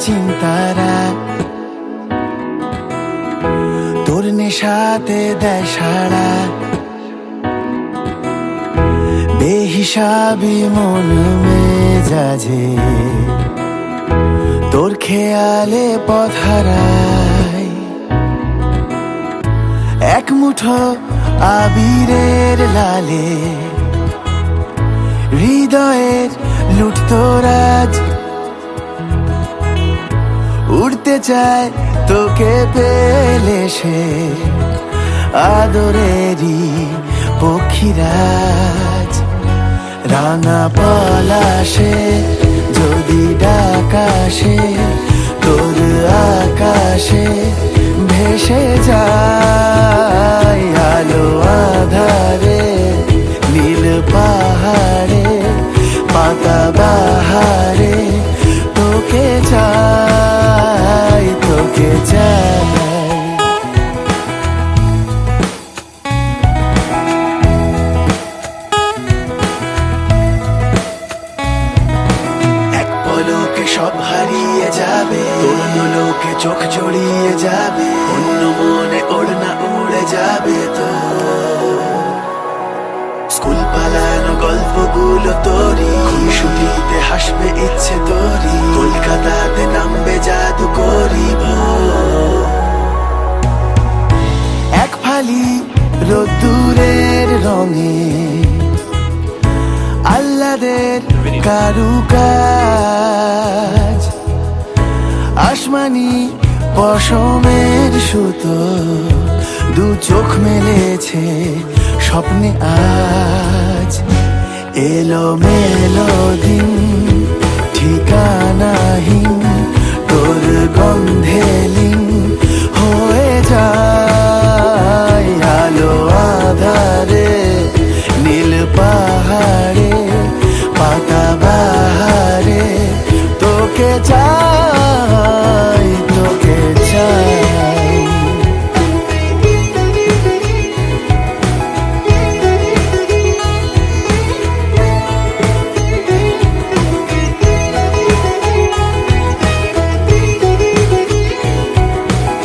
চিন্তারা। তোর নেশাতে দেয় সাড়া। বেহিসাবি মন মেজাজে। তোর খেয়ালে পথারায় এক মুঠো আবিরের লালে। হৃদয়ের লুট লুটতরাজ উড়তে চায়, তোকে পেলে সে আদরেরই পক্ষীরাজ। রাঙা পলাশে যদি ডাকাশে তোর আকাশে ভেসে যায় আলো আধারে, নীল পাহাড়ে, পাতা সব হারিয়ে যাবে। অন্য লোকে চোখ জড়িয়ে যাবে। অন্য মনে ওড়না উড়ে যাবে তো। স্কুল পালানো গল্পগুলো তোরই খুশিতে হাসবে ইচ্ছে তোরই কলকাতাতে নামবে জাদু করিব এক ফালি রোদ্দুরের রঙে। আল্লাদের কারুকাজ। আসমানি পশমের সুতো দু চোখ মেলেছে স্বপ্নে আজ এলো মেলো দিন ঠিকানাহীন।